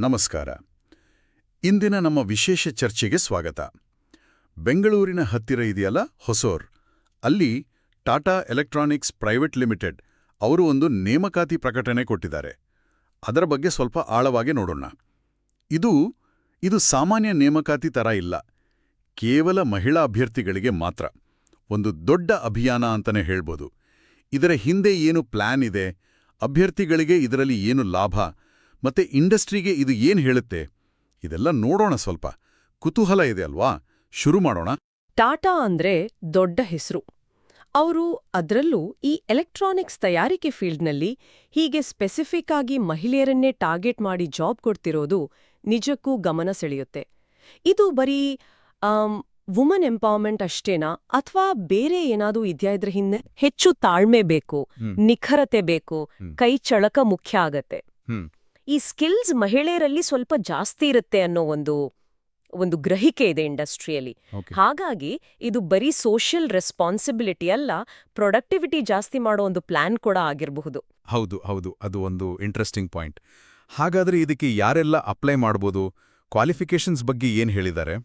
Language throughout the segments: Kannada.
ನಮಸ್ಕಾರ. ಇಂದಿನ ನಮ್ಮ ವಿಶೇಷ ಚರ್ಚೆಗೆ ಸ್ವಾಗತ. ಬೆಂಗಳೂರಿನ ಹತ್ತಿರ ಇದೆಯಲ್ಲ ಹೊಸೋರ್. ಅಲ್ಲಿ ಟಾಟಾ ಎಲೆಕ್ಟ್ರಾನಿಕ್ಸ್ ಪ್ರೈವೇಟ್ ಲಿಮಿಟೆಡ್ ಅವರು ಒಂದು ನೇಮಕಾತಿ ಪ್ರಕಟಣೆ ಕೊಟ್ಟಿದ್ದಾರೆ. ಅದರ ಬಗ್ಗೆ ಸ್ವಲ್ಪ ಆಳವಾಗಿ ನೋಡೋಣ. ಇದು ಇದು ಸಾಮಾನ್ಯ ನೇಮಕಾತಿ ತರ ಇಲ್ಲ. ಕೇವಲ ಮಹಿಳಾ ಅಭ್ಯರ್ಥಿಗಳಿಗೆ ಮಾತ್ರ. ಒಂದು ದೊಡ್ಡ ಅಭಿಯಾನ ಅಂತಲೇ ಹೇಳ್ಬೋದು. ಇದರ ಹಿಂದೆ ಏನು ಪ್ಲಾನ್ ಇದೆ? ಅಭ್ಯರ್ಥಿಗಳಿಗೆ ಇದರಲ್ಲಿ ಏನು ಲಾಭ? ಮತ್ತೆ ಇಂಡಸ್ಟ್ರಿಗೆ ಇದು ಏನು ಹೇಳುತ್ತೆ? ಇದೆಲ್ಲ ನೋಡೋಣ ಸ್ವಲ್ಪ. ಕುತೂಹಲ ಇದೆ ಅಲ್ವಾ? ಶುರು ಮಾಡೋಣ. ಟಾಟಾ ಅಂದ್ರೆ ದೊಡ್ಡ ಹೆಸರು. ಅವರು ಅದರಲ್ಲೂ ಈ ಎಲೆಕ್ಟ್ರಾನಿಕ್ಸ್ ತಯಾರಿಕೆ ಫೀಲ್ಡ್ನಲ್ಲಿ ಹೀಗೆ ಸ್ಪೆಸಿಫಿಕ್ ಆಗಿ ಮಹಿಳೆಯರನ್ನೇ ಟಾರ್ಗೆಟ್ ಮಾಡಿ ಜಾಬ್ ಕೊಡ್ತಿರೋದು ನಿಜಕ್ಕೂ ಗಮನ ಸೆಳೆಯುತ್ತೆ. ಇದು ಬರೀ ವುಮನ್ ಎಂಪವರ್ಮೆಂಟ್ ಅಷ್ಟೇನಾ? ಅಥವಾ ಬೇರೆ ಏನಾದರೂ ಇದೆಯಾ ಇದ್ರ ಹಿಂದೆ? ಹೆಚ್ಚು ತಾಳ್ಮೆ ಬೇಕು ನಿಖರತೆ ಬೇಕು ಕೈ ಚಳಕ ಮುಖ್ಯ ಆಗತ್ತೆ. ಈ ಸ್ಕಿಲ್ಸ್ ಮಹಿಳೆಯರಲ್ಲಿ ಸ್ವಲ್ಪ ಜಾಸ್ತಿ ಇರುತ್ತೆ ಅನ್ನೋ ಒಂದು ಒಂದು ಗ್ರಹಿಕೆ ಇದೆ ಇಂಡಸ್ಟ್ರಿಯಲ್ಲಿ. ಹಾಗಾಗಿ ಇದು ಬರೀ ಸೋಷಿಯಲ್ ರೆಸ್ಪಾನ್ಸಿಬಿಲಿಟಿ ಅಲ್ಲ ಪ್ರೊಡಕ್ಟಿವಿಟಿ ಜಾಸ್ತಿ ಮಾಡೋ ಒಂದು ಪ್ಲಾನ್ ಕೂಡ ಆಗಿರಬಹುದು. ಹೌದು ಹೌದು. ಅದು ಒಂದು ಇಂಟ್ರೆಸ್ಟಿಂಗ್ ಪಾಯಿಂಟ್ ಹಾಗಾದ್ರೆ ಇದಕ್ಕೆ ಯಾರೆಲ್ಲ ಅಪ್ಲೈ ಮಾಡ್ಬೋದು? ಕ್ವಾಲಿಫಿಕೇಶನ್ಸ್ ಬಗ್ಗೆ ಏನ್ ಹೇಳಿದ್ದಾರೆ?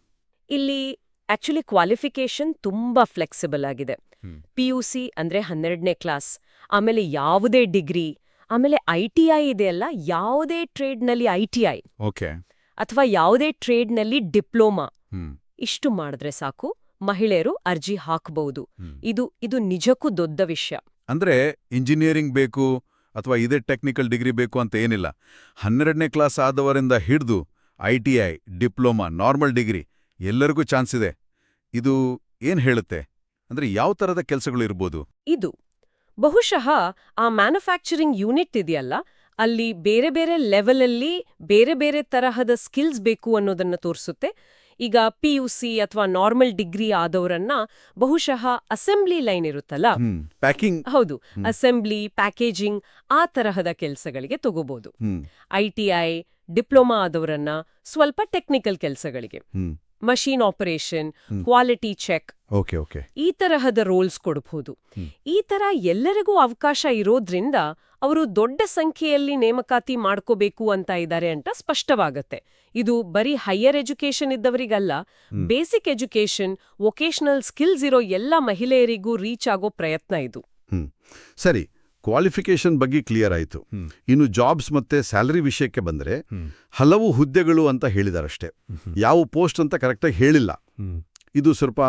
ಇಲ್ಲಿ ಆಕ್ಚುಲಿ ಕ್ವಾಲಿಫಿಕೇಶನ್ ತುಂಬಾ ಫ್ಲೆಕ್ಸಿಬಲ್ ಆಗಿದೆ. ಪಿ ಯು ಸಿ ಅಂದ್ರೆ ಹನ್ನೆರಡನೇ ಕ್ಲಾಸ್ ಆಮೇಲೆ ಯಾವುದೇ ಡಿಗ್ರಿ ಆಮೇಲೆ ಐ ಟಿ ಐ ಇದೆಯಲ್ಲ ಯಾವುದೇ ಟ್ರೇಡ್ನಲ್ಲಿ ಐ ಟಿ ಐ ಓಕೆ. ಅಥವಾ ಯಾವುದೇ ಟ್ರೇಡ್ನಲ್ಲಿ ಡಿಪ್ಲೊಮಾ ಇಷ್ಟು ಮಾಡಿದ್ರೆ ಸಾಕು ಮಹಿಳೆಯರು ಅರ್ಜಿ ಹಾಕಬಹುದು. ಇದು ಇದು ನಿಜಕ್ಕೂ ದೊಡ್ಡ ವಿಷಯ. ಅಂದ್ರೆ ಇಂಜಿನಿಯರಿಂಗ್ ಬೇಕು ಅಥವಾ ಇದೇ ಟೆಕ್ನಿಕಲ್ ಡಿಗ್ರಿ ಬೇಕು ಅಂತ ಏನಿಲ್ಲ. ಹನ್ನೆರಡನೇ ಕ್ಲಾಸ್ ಆದವರಿಂದ ಹಿಡಿದು I T I diploma normal degree ಎಲ್ಲರಿಗೂ ಚಾನ್ಸ್ ಇದೆ. ಇದು ಏನ್ ಹೇಳುತ್ತೆ? ಅಂದ್ರೆ ಯಾವ ತರದ ಕೆಲಸಗಳು ಇರ್ಬೋದು? ಇದು ಬಹುಶಃ ಆ ಮ್ಯಾನುಫ್ಯಾಕ್ಚರಿಂಗ್ ಯೂನಿಟ್ ಇದೆಯಲ್ಲ ಅಲ್ಲಿ ಬೇರೆ ಬೇರೆ ಲೆವೆಲಲ್ಲಿ ಬೇರೆ ಬೇರೆ ತರಹದ ಸ್ಕಿಲ್ಸ್ ಬೇಕು ಅನ್ನೋದನ್ನ ತೋರಿಸುತ್ತೆ. ಈಗ ಪಿ ಯು ಸಿ ಅಥವಾ ನಾರ್ಮಲ್ ಡಿಗ್ರಿ ಆದವರನ್ನ ಬಹುಶಃ ಅಸೆಂಬ್ಲಿ ಲೈನ್ ಇರುತ್ತಲ್ಲ? ಪ್ಯಾಕಿಂಗ್. ಹೌದು ಅಸೆಂಬ್ಲಿ ಪ್ಯಾಕೇಜಿಂಗ್ ಆ ತರಹದ ಕೆಲಸಗಳಿಗೆ ತಗೋಬಹುದು ಐ ಟಿ ಐ ಡಿಪ್ಲೊಮಾ ಆದವರನ್ನ ಸ್ವಲ್ಪ ಟೆಕ್ನಿಕಲ್ ಕೆಲಸಗಳಿಗೆ. Machine operation. Quality check. Okay okay. ಈ ತರಹದ ರೋಲ್ಸ್ ಕೊಡಬಹುದು ಈ ತರ ಎಲ್ಲರಿಗೂ ಅವಕಾಶ ಇರೋದ್ರಿಂದ ಅವರು ದೊಡ್ಡ ಸಂಖ್ಯೆಯಲ್ಲಿ ನೇಮಕಾತಿ ಮಾಡ್ಕೋಬೇಕು ಅಂತ ಇದ್ದಾರೆ ಅಂತ ಸ್ಪಷ್ಟವಾಗತ್ತೆ. ಇದು ಬರೀ ಹೈಯರ್ ಎಜುಕೇಶನ್ ಇದ್ದವರಿಗಲ್ಲ ಬೇಸಿಕ್ ಎಜುಕೇಶನ್ ವೊಕೇಶನಲ್ ಸ್ಕಿಲ್ಸ್ ಇರೋ ಎಲ್ಲ ಮಹಿಳೆಯರಿಗೂ ರೀಚ್ ಆಗೋ ಪ್ರಯತ್ನ ಇದು. ಸರಿ ಕ್ವಾಲಿಫಿಕೇಷನ್ ಬಗ್ಗೆ ಕ್ಲಿಯರ್ ಆಯಿತು. ಇನ್ನು ಜಾಬ್ಸ್ ಮತ್ತೆ ಸ್ಯಾಲರಿ ವಿಷಯಕ್ಕೆ ಬಂದರೆ ಹಲವು ಹುದ್ದೆಗಳು ಅಂತ ಹೇಳಿದಾರಷ್ಟೇ. ಯಾವ ಪೋಸ್ಟ್ ಅಂತ ಕರೆಕ್ಟಾಗಿ ಹೇಳಿಲ್ಲ. ಇದು ಸ್ವಲ್ಪ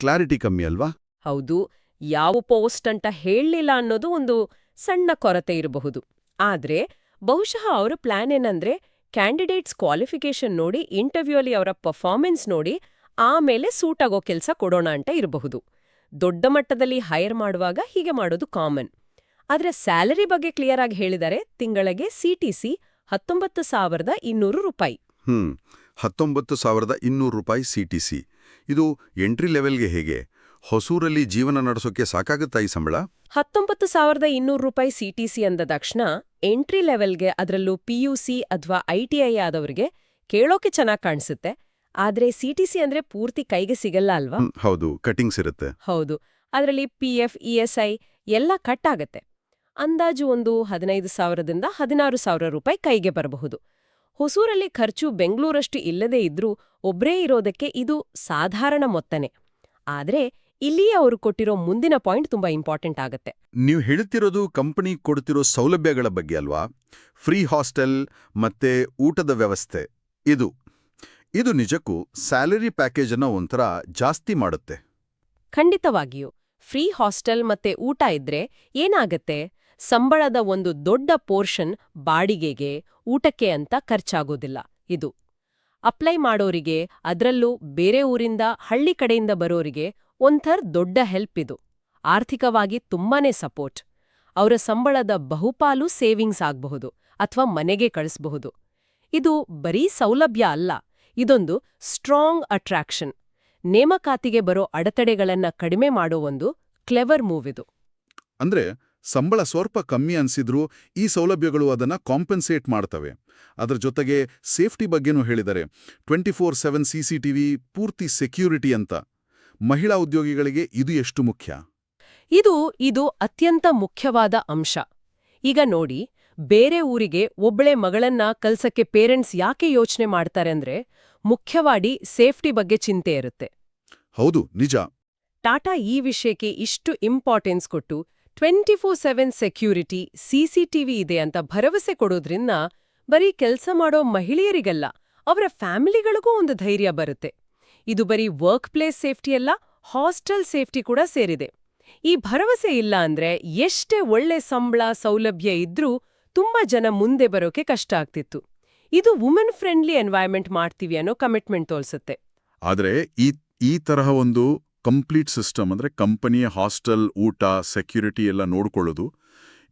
ಕ್ಲಾರಿಟಿ ಕಮ್ಮಿ ಅಲ್ವಾ? ಹೌದು. ಯಾವ ಪೋಸ್ಟ್ ಅಂತ ಹೇಳಲಿಲ್ಲ ಅನ್ನೋದು ಒಂದು ಸಣ್ಣ ಕೊರತೆ ಇರಬಹುದು. ಆದ್ರೆ ಬಹುಶಃ ಅವರ ಪ್ಲಾನ್ ಏನಂದ್ರೆ ಕ್ಯಾಂಡಿಡೇಟ್ಸ್ ಕ್ವಾಲಿಫಿಕೇಶನ್ ನೋಡಿ ಇಂಟರ್ವ್ಯೂ ಅಲ್ಲಿ ಅವರ ಪರ್ಫಾರ್ಮೆನ್ಸ್ ನೋಡಿ ಆಮೇಲೆ ಸೂಟ್ ಆಗೋ ಕೆಲಸ ಕೊಡೋಣ ಅಂತ ಇರಬಹುದು. ದೊಡ್ಡ ಮಟ್ಟದಲ್ಲಿ ಹೈರ್ ಮಾಡುವಾಗ ಹೀಗೆ ಮಾಡೋದು ಕಾಮನ್ ಆದ್ರೆ ಸ್ಯಾಲರಿ ಬಗ್ಗೆ ಕ್ಲಿಯರ್ ಆಗಿ ಹೇಳಿದರೆ ತಿಂಗಳಿಗೆ ಸಿಟಿಸಿ ಹತ್ತೊಂಬತ್ತು ಸಾವಿರದ ಇನ್ನೂರು ರೂಪಾಯಿ. ಹ್ಮ್ ಹತ್ತೊಂಬತ್ತು ಸಾವಿರದ ಇನ್ನೂರು ರೂಪಾಯಿ ಸಿ ಟಿ ಸಿ. ಇದು ಎಂಟ್ರಿ ಲೆವೆಲ್ಗೆ ಹೇಗೆ? ಹೊಸೂರಲ್ಲಿ ಜೀವನ ನಡೆಸೋಕೆ ಸಾಕಾಗುತ್ತಾ ಈ ಸಂಬಳ? ಹತ್ತೊಂಬತ್ತು ಸಾವಿರದ ಇನ್ನೂರು ರೂಪಾಯಿ ಸಿಟಿಸಿ ಅಂದ ತಕ್ಷಣ ಎಂಟ್ರಿ ಲೆವೆಲ್ಗೆ ಅದರಲ್ಲೂ ಪಿಯುಸಿ ಅಥವಾ ಐ ಆದವರಿಗೆ ಕೇಳೋಕೆ ಚೆನ್ನಾಗಿ ಕಾಣಿಸುತ್ತೆ. ಆದ್ರೆ ಸಿ ಅಂದ್ರೆ ಪೂರ್ತಿ ಕೈಗೆ ಸಿಗಲ್ಲ ಅಲ್ವಾ? ಹೌದು ಕಟಿಂಗ್ಸ್ ಇರುತ್ತೆ. ಹೌದು ಅದರಲ್ಲಿ ಎಸ್ ಐ ಎಲ್ಲ ಕಟ್ ಆಗತ್ತೆ. ಅಂದಾಜು ಒಂದು ಹದಿನೈದು ಸಾವಿರದಿಂದ ಹದಿನಾರು ಸಾವಿರ ರೂಪಾಯಿ ಕೈಗೆ ಬರಬಹುದು. ಹೊಸೂರಲ್ಲಿ ಖರ್ಚು ಬೆಂಗಳೂರಷ್ಟು ಇಲ್ಲದೇ ಇದ್ರೂ ಒಬ್ರೇ ಇರೋದಕ್ಕೆ ಇದು ಸಾಧಾರಣ ಮೊತ್ತನೆ. ಆದ್ರೆ ಇಲ್ಲಿಯೇ ಅವರು ಕೊಟ್ಟಿರೋ ಮುಂದಿನ ಪಾಯಿಂಟ್ ತುಂಬಾ ಇಂಪಾರ್ಟೆಂಟ್ ಆಗುತ್ತೆ. ನೀವು ಹೇಳ್ತಿರೋದು ಕಂಪನಿ ಕೊಡ್ತಿರೋ ಸೌಲಭ್ಯಗಳ ಬಗ್ಗೆ ಅಲ್ವಾ? ಫ್ರೀ ಹಾಸ್ಟೆಲ್ ಮತ್ತೆ ಊಟದ ವ್ಯವಸ್ಥೆ ಇದು. ಇದು ನಿಜಕ್ಕೂ ಸ್ಯಾಲರಿ ಪ್ಯಾಕೇಜ್ ಅನ್ನ ಒಂಥರ ಜಾಸ್ತಿ ಮಾಡುತ್ತೆ. ಖಂಡಿತವಾಗಿಯೂ. ಫ್ರೀ ಹಾಸ್ಟೆಲ್ ಮತ್ತೆ ಊಟ ಇದ್ರೆ ಏನಾಗತ್ತೆ? ಸಂಬಳದ ಒಂದು ದೊಡ್ಡ ಪೋರ್ಷನ್ ಬಾಡಿಗೆಗೆ ಊಟಕ್ಕೆ ಅಂತ ಖರ್ಚಾಗೋದಿಲ್ಲ ಇದು. ಅಪ್ಲೈ ಮಾಡೋರಿಗೆ, ಅದ್ರಲ್ಲೂ ಬೇರೆ ಊರಿಂದ, ಹಳ್ಳಿ ಕಡೆಯಿಂದ ಬರೋರಿಗೆ ಒಂಥರ್ ದೊಡ್ಡ ಹೆಲ್ಪ್ ಇದು. ಆರ್ಥಿಕವಾಗಿ ತುಂಬಾನೇ ಸಪೋರ್ಟ್. ಅವರ ಸಂಬಳದ ಬಹುಪಾಲು ಸೇವಿಂಗ್ಸ್ ಆಗಬಹುದು ಅಥವಾ ಮನೆಗೆ ಕಳಿಸಬಹುದು. ಇದು ಬರೀ ಸೌಲಭ್ಯ ಅಲ್ಲ, ಇದೊಂದು ಸ್ಟ್ರಾಂಗ್ ಅಟ್ರಾಕ್ಷನ್. ನೇಮಕಾತಿಗೆ ಬರೋ ಅಡತಡೆಗಳನ್ನ ಕಡಿಮೆ ಮಾಡೋ ಒಂದು ಕ್ಲೆವರ್ ಮೂವ್ ಇದು. ಅಂದ್ರೆ ಸಂಬಳ ಸ್ವಲ್ಪ ಕಮ್ಮಿ ಅನಿಸಿದ್ರೂ ಈ ಸೌಲಭ್ಯಗಳು ಅದನ್ನ ಕಾಂಪೆನ್ಸೇಟ್ ಮಾಡ್ತವೆ. ಅದರ ಜೊತೆಗೆ ಸೇಫ್ಟಿ ಬಗ್ಗೆನೂ ಹೇಳಿದರೆ twenty four seven C C CCTV ಪೂರ್ತಿ ಸೆಕ್ಯೂರಿಟಿ ಅಂತ ಮಹಿಳಾ ಉದ್ಯೋಗಿಗಳಿಗೆ ಇದು ಎಷ್ಟು ಮುಖ್ಯ? ಇದು ಇದು ಅತ್ಯಂತ ಮುಖ್ಯವಾದ ಅಂಶ. ಈಗ ನೋಡಿ ಬೇರೆ ಊರಿಗೆ ಒಬ್ಬಳೆ ಮಗಳನ್ನ ಕಲ್ಸಕ್ಕೆ ಪೇರೆಂಟ್ಸ್ ಯಾಕೆ ಯೋಚನೆ ಮಾಡ್ತಾರೆ ಅಂದ್ರೆ ಮುಖ್ಯವಾಗಿ ಸೇಫ್ಟಿ ಬಗ್ಗೆ ಚಿಂತೆ ಇರುತ್ತೆ. ಹೌದು ನಿಜ. ಟಾಟಾ ಈ ವಿಷಯಕ್ಕೆ ಇಷ್ಟು ಇಂಪಾರ್ಟೆನ್ಸ್ ಕೊಟ್ಟು twenty four seven security CCTV ಇದೆ ಅಂತ ಭರವಸೆ ಕೊಡೋದ್ರಿಂದ ಬರೀ ಕೆಲಸ ಮಾಡೋ ಮಹಿಳೆಯರಿಗಲ್ಲ, ಅವರ ಫ್ಯಾಮಿಲಿಗಳಿಗೂ ಒಂದು ಧೈರ್ಯ ಬರುತ್ತೆ. ಇದು ಬರೀ ವರ್ಕ್ ಪ್ಲೇಸ್ ಸೇಫ್ಟಿ ಅಲ್ಲ, ಹಾಸ್ಟೆಲ್ ಸೇಫ್ಟಿ ಕೂಡ ಸೇರಿದೆ. ಈ ಭರವಸೆ ಇಲ್ಲ ಅಂದ್ರೆ ಎಷ್ಟೇ ಒಳ್ಳೆ ಸಂಬಳ, ಸೌಲಭ್ಯ ಇದ್ರೂ ತುಂಬಾ ಜನ ಮುಂದೆ ಬರೋಕೆ ಕಷ್ಟ ಆಗ್ತಿತ್ತು. ಇದು ವುಮೆನ್ ಫ್ರೆಂಡ್ಲಿ ಎನ್ವೈರ್ಮೆಂಟ್ ಮಾಡ್ತೀವಿ ಅನ್ನೋ ಕಮಿಟ್ಮೆಂಟ್ ತೋರಿಸುತ್ತೆ ಆದರೆ ಈ ಈ ತರಹ ಒಂದು ಕಂಪ್ಲೀಟ್ ಸಿಸ್ಟಮ್ ಅಂದರೆ ಕಂಪನಿಯ ಹಾಸ್ಟೆಲ್ ಊಟ ಸೆಕ್ಯೂರಿಟಿ ಎಲ್ಲ ನೋಡಿಕೊಳ್ಳೋದು.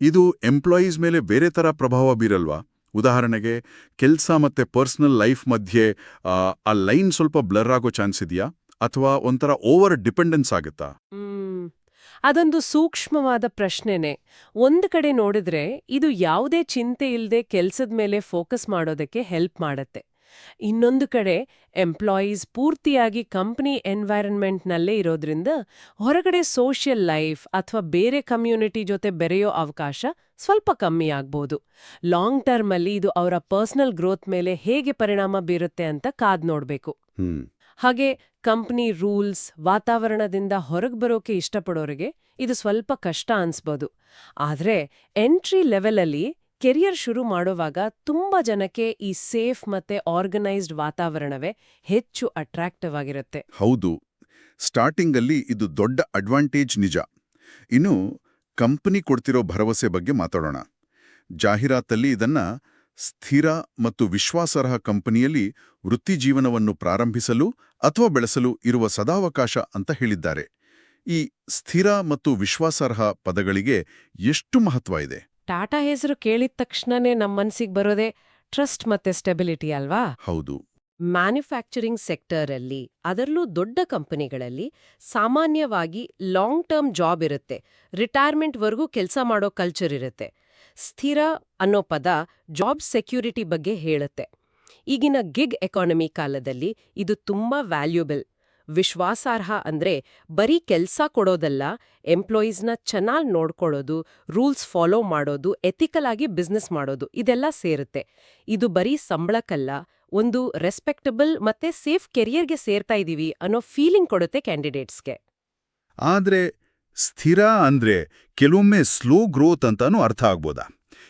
ಇದು ಎಂಪ್ಲಾಯೀಸ್ ಮೇಲೆ ಬೇರೆ ಥರ ಪ್ರಭಾವ ಬೀರಲ್ವಾ? ಉದಾಹರಣೆಗೆ ಕೆಲಸ ಮತ್ತೆ ಪರ್ಸನಲ್ ಲೈಫ್ ಮಧ್ಯೆ ಆ, ಲೈನ್ ಸ್ವಲ್ಪ ಬ್ಲರ್ ಆಗೋ ಚಾನ್ಸ್ ಇದೆಯಾ? ಅಥವಾ ಒಂಥರ ಓವರ್ ಡಿಪೆಂಡೆನ್ಸ್ ಆಗುತ್ತಾ? ಅದೊಂದು ಸೂಕ್ಷ್ಮವಾದ ಪ್ರಶ್ನೆನೆ. ಒಂದ್ ಕಡೆ ನೋಡಿದ್ರೆ ಇದು ಯಾವುದೇ ಚಿಂತೆ ಇಲ್ಲದೆ ಕೆಲಸದ ಮೇಲೆ ಫೋಕಸ್ ಮಾಡೋದಕ್ಕೆ ಹೆಲ್ಪ್ ಮಾಡತ್ತೆ. ಇನ್ನೊಂದು ಕಡೆ ಎಂಪ್ಲಾಯೀಸ್ ಪೂರ್ತಿಯಾಗಿ ಕಂಪನಿ ಎನ್ವೈರನ್ಮೆಂಟ್ನಲ್ಲೇ ಇರೋದ್ರಿಂದ ಹೊರಗಡೆ ಸೋಷಿಯಲ್ ಲೈಫ್ ಅಥವಾ ಬೇರೆ ಕಮ್ಯುನಿಟಿ ಜೊತೆ ಬೆರೆಯೋ ಅವಕಾಶ ಸ್ವಲ್ಪ ಕಮ್ಮಿ ಆಗ್ಬೋದು. ಲಾಂಗ್ ಟರ್ಮಲ್ಲಿ ಇದು ಅವರ ಪರ್ಸನಲ್ ಗ್ರೋತ್ ಮೇಲೆ ಹೇಗೆ ಪರಿಣಾಮ ಬೀರುತ್ತೆ ಅಂತ ಕಾದ್ ನೋಡಬೇಕು. ಹಾಗೆ ಕಂಪ್ನಿ ರೂಲ್ಸ್ ವಾತಾವರಣದಿಂದ ಹೊರಗೆ ಬರೋಕೆ ಇಷ್ಟಪಡೋರಿಗೆ ಇದು ಸ್ವಲ್ಪ ಕಷ್ಟ ಅನ್ಸ್ಬೋದು. ಆದ್ರೆ ಎಂಟ್ರಿ ಲೆವೆಲಲ್ಲಿ ಕೆರಿಯರ್ ಶುರು ಮಾಡೋವಾಗ ತುಂಬಾ ಜನಕ್ಕೆ ಈ ಸೇಫ್ ಮತ್ತೆ ಆರ್ಗನೈಸ್ಡ್ ವಾತಾವರಣವೇ ಹೆಚ್ಚು ಅಟ್ರಾಕ್ಟಿವ್ ಆಗಿರುತ್ತೆ. ಹೌದು. ಸ್ಟಾರ್ಟಿಂಗಲ್ಲಿ ಇದು ದೊಡ್ಡ ಅಡ್ವಾಂಟೇಜ್ ನಿಜ. ಇನ್ನು ಕಂಪನಿ ಕೊಡ್ತಿರೋ ಭರವಸೆ ಬಗ್ಗೆ ಮಾತಾಡೋಣ. ಜಾಹೀರಾತಲ್ಲಿ ಇದನ್ನ ಸ್ಥಿರ ಮತ್ತು ವಿಶ್ವಾಸಾರ್ಹ ಕಂಪನಿಯಲ್ಲಿ ವೃತ್ತಿಜೀವನವನ್ನು ಪ್ರಾರಂಭಿಸಲು ಅಥವಾ ಬೆಳೆಸಲು ಇರುವ ಸದಾವಕಾಶ ಅಂತ ಹೇಳಿದ್ದಾರೆ. ಈ ಸ್ಥಿರ ಮತ್ತು ವಿಶ್ವಾಸಾರ್ಹ ಪದಗಳಿಗೆ ಎಷ್ಟು ಮಹತ್ವ ಇದೆ? ಟಾಟಾ ಹೆಸರು ಕೇಳಿದ ತಕ್ಷಣನೇ ನಮ್ಮ ಮನಸ್ಸಿಗೆ ಬರೋದೇ ಟ್ರಸ್ಟ್ ಮತ್ತೆ ಸ್ಟೆಬಿಲಿಟಿ ಅಲ್ವಾ? ಹೌದು. ಮ್ಯಾನುಫ್ಯಾಕ್ಚರಿಂಗ್ ಸೆಕ್ಟರಲ್ಲಿ ಅದರಲ್ಲೂ ದೊಡ್ಡ ಕಂಪನಿಗಳಲ್ಲಿ ಸಾಮಾನ್ಯವಾಗಿ ಲಾಂಗ್ ಟರ್ಮ್ ಜಾಬ್ ಇರುತ್ತೆ. ರಿಟೈರ್ಮೆಂಟ್ವರೆಗೂ ಕೆಲಸ ಮಾಡೋ ಕಲ್ಚರ್ ಇರುತ್ತೆ. ಸ್ಥಿರ ಅನ್ನೋ ಪದ ಜಾಬ್ ಸೆಕ್ಯೂರಿಟಿ ಬಗ್ಗೆ ಹೇಳುತ್ತೆ. ಈಗಿನ ಗಿಗ್ ಎಕಾನಮಿ ಕಾಲದಲ್ಲಿ ಇದು ತುಂಬಾ ವ್ಯಾಲ್ಯೂಬಲ್. ವಿಶ್ವಾಸಾರ್ಹ ಅಂದ್ರೆ ಬರೀ ಕೆಲ್ಸ ಕೊಡೋದಲ್ಲ ಎಂಪ್ಲಾಯೀಸ್ನ ಚೆನ್ನಾಗಿ ನೋಡ್ಕೊಳ್ಳೋದು ರೂಲ್ಸ್ ಫಾಲೋ ಮಾಡೋದು ಎಥಿಕಲ್ ಆಗಿ ಬಿಸ್ನೆಸ್ ಮಾಡೋದು, ಇದೆಲ್ಲ ಸೇರುತ್ತೆ. ಇದು ಬರೀ ಸಂಬಳಕ್ಕಲ್ಲ, ಒಂದು ರೆಸ್ಪೆಕ್ಟಬಲ್ ಮತ್ತೆ ಸೇಫ್ ಕೆರಿಯರ್ಗೆ ಸೇರ್ತಾ ಇದ್ದೀವಿ ಅನ್ನೋ ಫೀಲಿಂಗ್ ಕೊಡುತ್ತೆ ಕ್ಯಾಂಡಿಡೇಟ್ಸ್ಗೆ ಆದ್ರೆ ಸ್ಥಿರ ಅಂದ್ರೆ ಕೆಲವೊಮ್ಮೆ ಸ್ಲೋ ಗ್ರೋತ್ ಅಂತಾನೂ ಅರ್ಥ ಆಗ್ಬೋದಾ?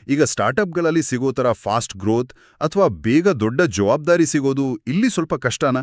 ಈಗ ಸ್ಟಾರ್ಟ್ಅಪ್ಗಳಲ್ಲಿ ಸಿಗೋ ಥರ ಫಾಸ್ಟ್ ಗ್ರೋತ್ ಅಥವಾ ಬೇಗ ದೊಡ್ಡ ಜವಾಬ್ದಾರಿ ಸಿಗೋದು ಇಲ್ಲಿ ಸ್ವಲ್ಪ ಕಷ್ಟನಾ?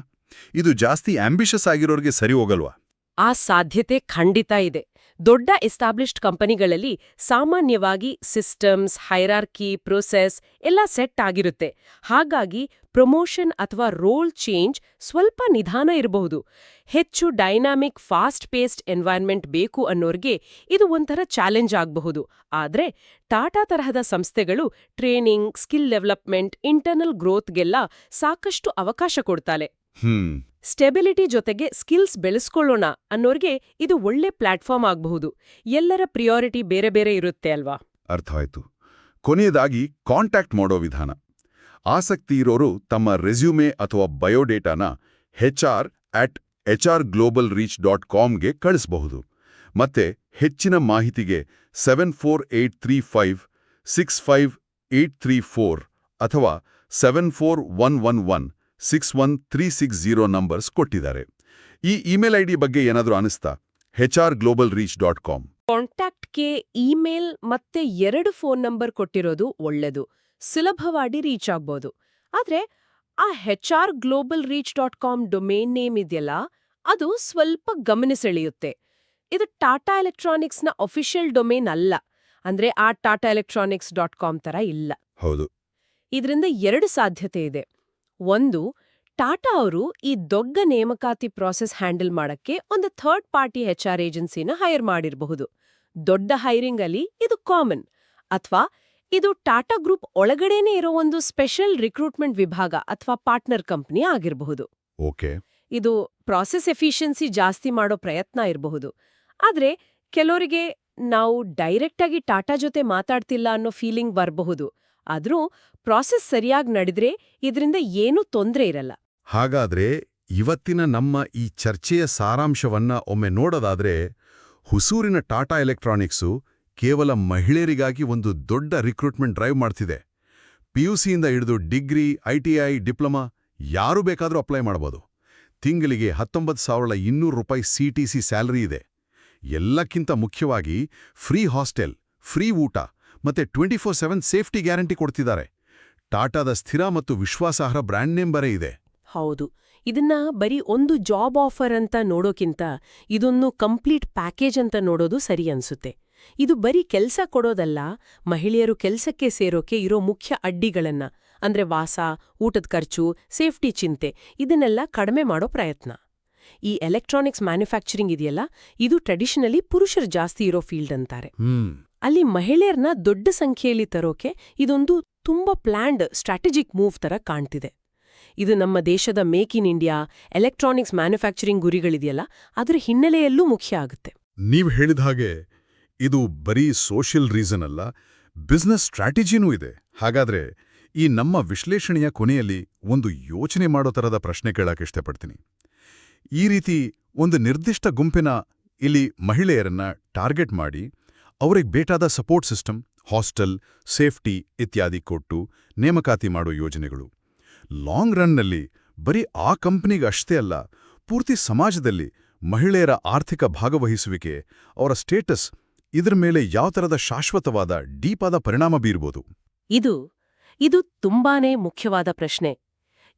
ಇದು ಜಾಸ್ತಿ ಆಂಬಿಷಸ್ ಆಗಿರೋರಿಗೆ ಸರಿ ಹೋಗಲ್ವಾ? ಆ ಸಾಧ್ಯತೆ ಖಂಡಿತ ಇದೆ. ದೊಡ್ಡ ಎಸ್ಟಾಬ್ಲಿಷ್ಡ್ ಕಂಪನಿಗಳಲ್ಲಿ ಸಾಮಾನ್ಯವಾಗಿ ಸಿಸ್ಟಮ್ಸ್ ಹೈರಾರ್ಕಿ ಪ್ರೊಸೆಸ್ ಎಲ್ಲ ಸೆಟ್ ಆಗಿರುತ್ತೆ. ಹಾಗಾಗಿ ಪ್ರಮೋಷನ್ ಅಥವಾ ರೋಲ್ ಚೇಂಜ್ ಸ್ವಲ್ಪ ನಿಧಾನ ಇರಬಹುದು. ಹೆಚ್ಚು ಡೈನಾಮಿಕ್ ಫಾಸ್ಟ್ ಪೇಸ್ಡ್ ಎನ್ವೈರ್ನ್ಮೆಂಟ್ ಬೇಕು ಅನ್ನೋರ್ಗೆ ಇದು ಒಂಥರ ಚಾಲೆಂಜ್ ಆಗಬಹುದು. ಆದ್ರೆ ಟಾಟಾ ತರಹದ ಸಂಸ್ಥೆಗಳು ಟ್ರೇನಿಂಗ್ ಸ್ಕಿಲ್ ಡೆವಲಪ್ಮೆಂಟ್ ಇಂಟರ್ನಲ್ ಗ್ರೋತ್ಗೆಲ್ಲ ಸಾಕಷ್ಟು ಅವಕಾಶ ಕೊಡ್ತಾಳೆ. ಹ್ಮ್. ಸ್ಟೆಬಿಲಿಟಿ ಜೊತೆಗೆ ಸ್ಕಿಲ್ಸ್ ಬೆಳೆಸ್ಕೊಳ್ಳೋಣ ಅನ್ನೋರ್ಗೆ ಇದು ಒಳ್ಳೆ ಪ್ಲಾಟ್ಫಾರ್ಮ್ ಆಗಬಹುದು. ಎಲ್ಲರ ಪ್ರಿಯಾರಿಟಿ ಬೇರೆ ಬೇರೆ ಇರುತ್ತೆ ಅಲ್ವಾ? ಅರ್ಥವಾಯ್ತು. ಕೊನೆಯದಾಗಿ ಕಾಂಟ್ಯಾಕ್ಟ್ ಮಾಡೋ ವಿಧಾನ. ಆಸಕ್ತಿ ಇರೋರು ತಮ್ಮ ರೆಸ್ಯೂಮೆ ಅಥವಾ ಬಯೋಡೇಟಾನ H R at H R global reach dot ಕಾಮ್ಗೆ ಕಳಿಸಬಹುದು. ಮತ್ತೆ ಹೆಚ್ಚಿನ ಮಾಹಿತಿಗೆ seven four eight three five six five eight three four ಅಥವಾ seven four one one one six one three six zero numbers ಕೊಟ್ಟಿದ್ದಾರೆ. ಈ ಇಮೇಲ್ ಐಡಿ ಬಗ್ಗೆ ಏನಾದರೂ ಅನಿಸ್ತಾ? H R global reach dot com. ಕಾಂಟ್ಯಾಕ್ಟ್ಗೆ email ಮತ್ತೆ ಎರಡು ಫೋನ್ ನಂಬರ್ ಕೊಟ್ಟಿರೋದು ಒಳ್ಳೆದು. ಸುಲಭವಾಗಿ ರೀಚ್ ಆಗ್ಬೋದು. ಆದ್ರೆ ಆ H R global reach dot com domain name ಇದೆಯಲ್ಲ ಅದು ಸ್ವಲ್ಪ ಗಮನ ಸೆಳೆಯುತ್ತೆ ಇದು ಟಾಟಾ ಎಲೆಕ್ಟ್ರಾನಿಕ್ಸ್ನ ಅಫಿಷಿಯಲ್ ಡೊಮೇನ್ ಅಲ್ಲ ಅಂದ್ರೆ ಆ ಟಾಟಾ ಎಲೆಕ್ಟ್ರಾನಿಕ್ಸ್ ಡಾಟ್ ಕಾಮ್ ತರ ಇಲ್ಲ. ಹೌದು. ಇದರಿಂದ ಎರಡು ಸಾಧ್ಯತೆ ಇದೆ. ಒಂದು ಟಾಟಾ ಅವರು ಈ ದೊಡ್ಡ ನೇಮಕಾತಿ ಪ್ರಾಸೆಸ್ ಹ್ಯಾಂಡಲ್ ಮಾಡಕ್ಕೆ ಒಂದು ಥರ್ಡ್ ಪಾರ್ಟಿ ಎಚ್ ಆರ್ ಏಜೆನ್ಸಿನ ಹೈರ್ ಮಾಡಿರಬಹುದು. ದೊಡ್ಡ ಹೈರಿಂಗ್ ಅಲ್ಲಿ ಇದು ಕಾಮನ್ ಅಥವಾ ಇದು ಟಾಟಾ ಗ್ರೂಪ್ ಒಳಗಡೆನೇ ಇರೋ ಒಂದು ಸ್ಪೆಷಲ್ ರಿಕ್ರೂಟ್ಮೆಂಟ್ ವಿಭಾಗ ಅಥವಾ ಪಾರ್ಟ್ನರ್ ಕಂಪನಿ ಆಗಿರಬಹುದು. ಓಕೆ. ಇದು ಪ್ರಾಸೆಸ್ ಎಫಿಷಿಯನ್ಸಿ ಜಾಸ್ತಿ ಮಾಡೋ ಪ್ರಯತ್ನ ಇರಬಹುದು. ಆದ್ರೆ ಕೆಲವರಿಗೆ ನಾವು ಡೈರೆಕ್ಟ್ ಆಗಿ ಟಾಟಾ ಜೊತೆ ಮಾತಾಡ್ತಿಲ್ಲ ಅನ್ನೋ ಫೀಲಿಂಗ್ ಬರಬಹುದು. ಆದ್ರೂ ಪ್ರಾಸೆಸ್ ಸರಿಯಾಗಿ ನಡೆದ್ರೆ ಇದರಿಂದ ಏನೂ ತೊಂದ್ರೆ ಇರಲ್ಲ. ಹಾಗಾದ್ರೆ ಇವತ್ತಿನ ನಮ್ಮ ಈ ಚರ್ಚೆಯ ಸಾರಾಂಶವನ್ನ ಒಮ್ಮೆ ನೋಡೋದಾದ್ರೆ ಹುಸೂರಿನ ಟಾಟಾ ಎಲೆಕ್ಟ್ರಾನಿಕ್ಸು ಕೇವಲ ಮಹಿಳೆಯರಿಗಾಗಿ ಒಂದು ದೊಡ್ಡ ರಿಕ್ರೂಟ್ಮೆಂಟ್ ಡ್ರೈವ್ ಮಾಡ್ತಿದೆ. ಪಿಯುಸಿಯಿಂದ ಹಿಡಿದು ಡಿಗ್ರಿ ಐಟಿಐ ಡಿಪ್ಲೊಮಾ ಯಾರು ಬೇಕಾದರೂ ಅಪ್ಲೈ ಮಾಡಬಹುದು ತಿಂಗಳಿಗೆ ಹತ್ತೊಂಬತ್ತು ಸಾವಿರದ ಇನ್ನೂರು ರೂಪಾಯಿ ಸಿ ಟಿ ಸಿ ಸ್ಯಾಲರಿ ಇದೆ. ಎಲ್ಲಕ್ಕಿಂತ ಮುಖ್ಯವಾಗಿ ಫ್ರೀ ಹಾಸ್ಟೆಲ್, ಫ್ರೀ ಊಟ ಮತ್ತೆ twenty four seven safety guarantee ಕೊಡ್ತಿದ್ದಾರೆ. ಟಾಟಾದ ಸ್ಥಿರ ಮತ್ತು ವಿಶ್ವಾಸಾರ್ಹ ಬ್ರ್ಯಾಂಡ್ ನೇಮ್ ಬರೇ ಇದೆ. ಹೌದು. ಇದನ್ನ ಬರೀ ಒಂದು ಜಾಬ್ ಆಫರ್ ಅಂತ ನೋಡೋಕ್ಕಿಂತ ಇದೊಂದು ಕಂಪ್ಲೀಟ್ ಪ್ಯಾಕೇಜ್ ಅಂತ ನೋಡೋದು ಸರಿ ಅನ್ಸುತ್ತೆ. ಇದು ಬರೀ ಕೆಲಸ ಕೊಡೋದಲ್ಲ ಮಹಿಳೆಯರು ಕೆಲಸಕ್ಕೆ ಸೇರೋಕೆ ಇರೋ ಮುಖ್ಯ ಅಡ್ಡಿಗಳನ್ನ ಅಂದ್ರೆ ವಾಸ ಊಟದ ಖರ್ಚು ಸೇಫ್ಟಿ ಚಿಂತೆ ಇದನ್ನೆಲ್ಲ ಕಡಿಮೆ ಮಾಡೋ ಪ್ರಯತ್ನ. ಈ ಎಲೆಕ್ಟ್ರಾನಿಕ್ಸ್ ಮ್ಯಾನುಫ್ಯಾಕ್ಚರಿಂಗ್ ಇದೆಯಲ್ಲ ಇದು ಟ್ರೆಡಿಷನಲಿ ಪುರುಷರು ಜಾಸ್ತಿ ಇರೋ ಫೀಲ್ಡ್ ಅಂತಾರೆ. ಅಲ್ಲಿ ಮಹಿಳೆಯರನ್ನ ದೊಡ್ಡ ಸಂಖ್ಯೆಯಲ್ಲಿ ತರೋಕೆ ಇದೊಂದು ತುಂಬಾ ಪ್ಲ್ಯಾಂಡ್ ಸ್ಟ್ರಾಟಜಿಕ್ ಮೂವ್ ಥರ ಕಾಣ್ತಿದೆ. ಇದು ನಮ್ಮ ದೇಶದ make in India electronics manufacturing ಗುರಿಗಳಿದೆಯಲ್ಲ, ಅದರ ಹಿನ್ನೆಲೆಯಲ್ಲೂ ಮುಖ್ಯ ಆಗುತ್ತೆ. ನೀವು ಹೇಳಿದ ಹಾಗೆ ಇದು ಬರೀ ಸೋಷಿಯಲ್ ರೀಸನ್ ಅಲ್ಲ, ಬಿಸ್ನೆಸ್ ಸ್ಟ್ರಾಟಜಿನೂ ಇದೆ. ಹಾಗಾದ್ರೆ ಈ ನಮ್ಮ ವಿಶ್ಲೇಷಣೆಯ ಕೊನೆಯಲ್ಲಿ ಒಂದು ಯೋಚನೆ ಮಾಡೋ ಥರದ ಪ್ರಶ್ನೆ ಕೇಳಕ್ಕೆ ಇಷ್ಟಪಡ್ತೀನಿ. ಈ ರೀತಿ ಒಂದು ನಿರ್ದಿಷ್ಟ ಗುಂಪಿನ ಇಲ್ಲಿ ಮಹಿಳೆಯರನ್ನ ಟಾರ್ಗೆಟ್ ಮಾಡಿ, ಅವ್ರಿಗೆ ಬೇಕಾದ ಸಪೋರ್ಟ್ ಸಿಸ್ಟಮ್ ಹಾಸ್ಟೆಲ್, ಸೇಫ್ಟಿ ಇತ್ಯಾದಿ ಕೊಟ್ಟು ನೇಮಕಾತಿ ಮಾಡೋ ಯೋಜನೆಗಳು. ಲಾಂಗ್ ರನ್ನಲ್ಲಿ ಬರೀ ಆ ಕಂಪನಿಗೆ ಅಷ್ಟೇ ಅಲ್ಲ, ಪೂರ್ತಿ ಸಮಾಜದಲ್ಲಿ ಮಹಿಳೆಯರ ಆರ್ಥಿಕ ಭಾಗವಹಿಸುವಿಕೆ, ಅವರ ಸ್ಟೇಟಸ್ ಇದರ ಮೇಲೆ ಯಾವ ಥರದ ಶಾಶ್ವತವಾದ, ಡೀಪಾದ ಪರಿಣಾಮ ಬೀರ್ಬೋದು? ಇದು ಇದು ತುಂಬಾನೇ ಮುಖ್ಯವಾದ ಪ್ರಶ್ನೆ.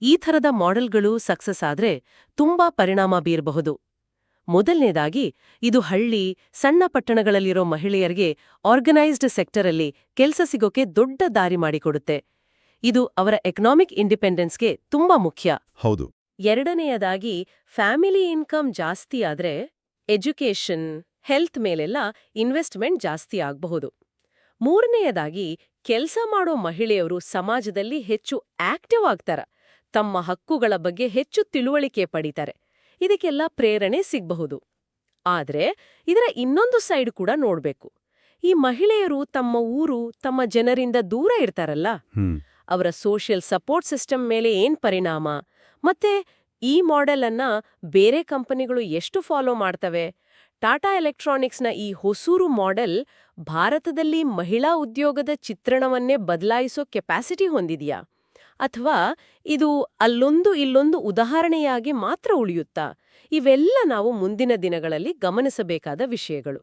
ಈ ಥರದ ಮಾಡೆಲ್ಗಳು ಸಕ್ಸಸ್ ಆದ್ರೆ ತುಂಬಾ ಪರಿಣಾಮ ಬೀರಬಹುದು. ಮೊದಲನೇದಾಗಿ ಇದು ಹಳ್ಳಿ ಸಣ್ಣ ಪಟ್ಟಣಗಳಲ್ಲಿರೋ ಮಹಿಳೆಯರಿಗೆ ಆರ್ಗನೈಸ್ಡ್ ಸೆಕ್ಟರಲ್ಲಿ ಕೆಲಸ ಸಿಗೋಕೆ ದೊಡ್ಡ ದಾರಿ ಮಾಡಿಕೊಡುತ್ತೆ. ಇದು ಅವರ ಎಕನಾಮಿಕ್ ಇಂಡಿಪೆಂಡೆನ್ಸ್ಗೆ ತುಂಬಾ ಮುಖ್ಯ. ಹೌದು. ಎರಡನೆಯದಾಗಿ ಫ್ಯಾಮಿಲಿ ಇನ್ಕಮ್ ಜಾಸ್ತಿ ಆದ್ರೆ ಎಜುಕೇಷನ್ ಹೆಲ್ತ್ ಮೇಲೆಲ್ಲ ಇನ್ವೆಸ್ಟ್ಮೆಂಟ್ ಜಾಸ್ತಿ ಆಗಬಹುದು. ಮೂರನೆಯದಾಗಿ ಕೆಲಸ ಮಾಡೋ ಮಹಿಳೆಯರು ಸಮಾಜದಲ್ಲಿ ಹೆಚ್ಚು ಆಕ್ಟಿವ್ ಆಗ್ತಾರ. ತಮ್ಮ ಹಕ್ಕುಗಳ ಬಗ್ಗೆ ಹೆಚ್ಚು ತಿಳುವಳಿಕೆ ಪಡಿತಾರೆ. ಇದಕ್ಕೆಲ್ಲ ಪ್ರೇರಣೆ ಸಿಗಬಹುದು. ಆದರೆ ಇದರ ಇನ್ನೊಂದು ಸೈಡ್ ಕೂಡ ನೋಡಬೇಕು. ಈ ಮಹಿಳೆಯರು ತಮ್ಮ ಊರು ತಮ್ಮ ಜನರಿಂದ ದೂರ ಇರ್ತಾರಲ್ಲ? ಅವರ ಸೋಷಿಯಲ್ ಸಪೋರ್ಟ್ ಸಿಸ್ಟಮ್ ಮೇಲೆ ಏನ್ ಪರಿಣಾಮ? ಮತ್ತೆ ಈ ಮಾಡೆಲ್ ಅನ್ನ ಬೇರೆ ಕಂಪನಿಗಳು ಎಷ್ಟು ಫಾಲೋ ಮಾಡ್ತವೆ? ಟಾಟಾ ಎಲೆಕ್ಟ್ರಾನಿಕ್ಸ್ನ ಈ ಹೊಸೂರು ಮಾಡೆಲ್ ಭಾರತದಲ್ಲಿ ಮಹಿಳಾ ಉದ್ಯೋಗದ ಚಿತ್ರಣವನ್ನೇ ಬದಲಾಯಿಸೋ ಕೆಪಾಸಿಟಿ ಹೊಂದಿದೆಯಾ? ಅಥವಾ ಇದು ಅಲ್ಲೊಂದು ಇಲ್ಲೊಂದು ಉದಾಹರಣೆಯಾಗಿ ಮಾತ್ರ ಉಳಿಯುತ್ತಾ? ಇವೆಲ್ಲ ನಾವು ಮುಂದಿನ ದಿನಗಳಲ್ಲಿ ಗಮನಿಸಬೇಕಾದ ವಿಷಯಗಳು.